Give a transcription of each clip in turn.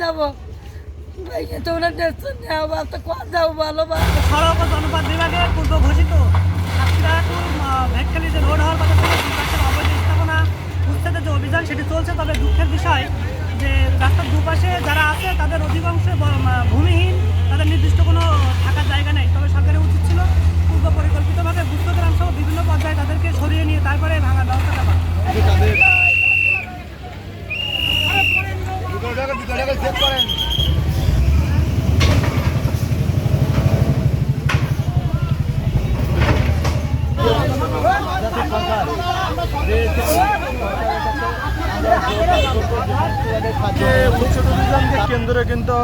যাব। তোমরা টেনশন নেওয়া বা তো কোয়া যাও ভালো বা সড়ক জনপদ বিভাগে পূর্ব ঘোষিত। কেন্দ্র কিন্তু,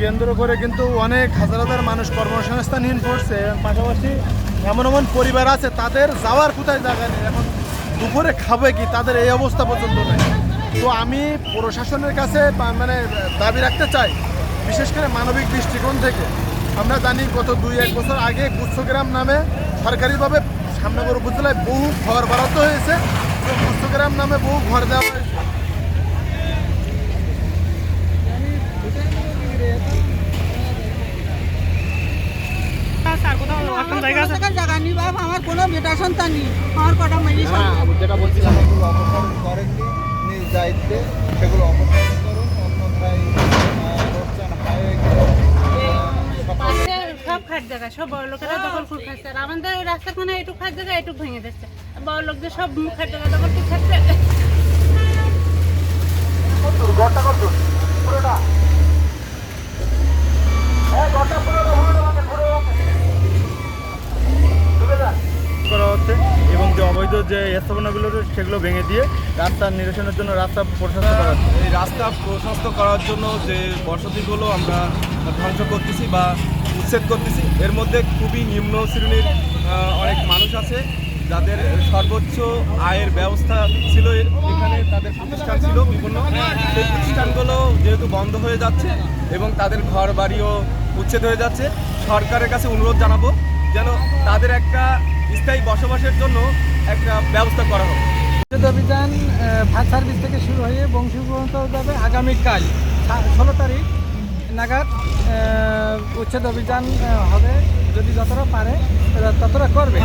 কেন্দ্র করে কিন্তু অনেক হাজার হাজার মানুষ কর্মসংস্থানহীন করছে। পাশাপাশি এমন এমন পরিবার আছে, তাদের যাওয়ার কোথায় জায়গা নেই, এখন দুপুরে খাবে কি, তাদের এই অবস্থা পর্যন্ত নেই। তো আমি প্রশাসনের কাছে মানে দাবি রাখতে চাই, বিশেষ করে মানবিক দৃষ্টিকোণ থেকে। আমরা জানি গত দুই এক বছর আগে গুচ্ছগ্রাম নামে সরকারিভাবে সামনেবর উপজেলায় বহু ঘর বরাদ্দ হয়েছে। গুচ্ছগ্রাম নামে বহু ঘর দেওয়া হয়েছে। আমার কোনো নেই আমার যেটা বলছিলাম নিজ দায়িত্বে সেগুলো অপসারণ করুন অন্যথায় পাশে সব খাট জায়গা সব বড় লোকেরা দখল করে খাচ্ছে। আর আমাদের ওই এটুক খাট জায়গা এটুক ভেঙে দিচ্ছে। বড় লোকদের সব খাট জায়গা দখল করে খাচ্ছে। করা হচ্ছে এবং যে অবৈধ যে স্থাপনাগুলো রয়েছে সেগুলো ভেঙে দিয়ে রাস্তার নিরসনের জন্য রাস্তা প্রশস্ত করা এই রাস্তা প্রশস্ত করার জন্য যে বসতিগুলো আমরা ধ্বংস করতেছি বা উচ্ছেদ করতেছি। এর মধ্যে খুবই নিম্ন শ্রেণির অনেক মানুষ আছে। যাদের সর্বোচ্চ আয়ের ব্যবস্থা ছিল এখানে তাদের প্রতিষ্ঠান ছিল বিভিন্ন। সেই প্রতিষ্ঠানগুলো যেহেতু বন্ধ হয়ে যাচ্ছে এবং তাদের ঘর বাড়িও উচ্ছেদ হয়ে যাচ্ছে, সরকারের কাছে অনুরোধ জানাব যেন তাদের একটা স্থায়ী বসবাসের জন্য একটা ব্যবস্থা করা উচ্ছেদ অভিযান ফায়ার সার্ভিস থেকে শুরু হয়ে বংশী পর্যন্ত যাবে আগামীকাল ষোলো তারিখ। নাগাদ উচ্ছেদ অভিযান হবে। যদি যতটা পারে ততটা করবে।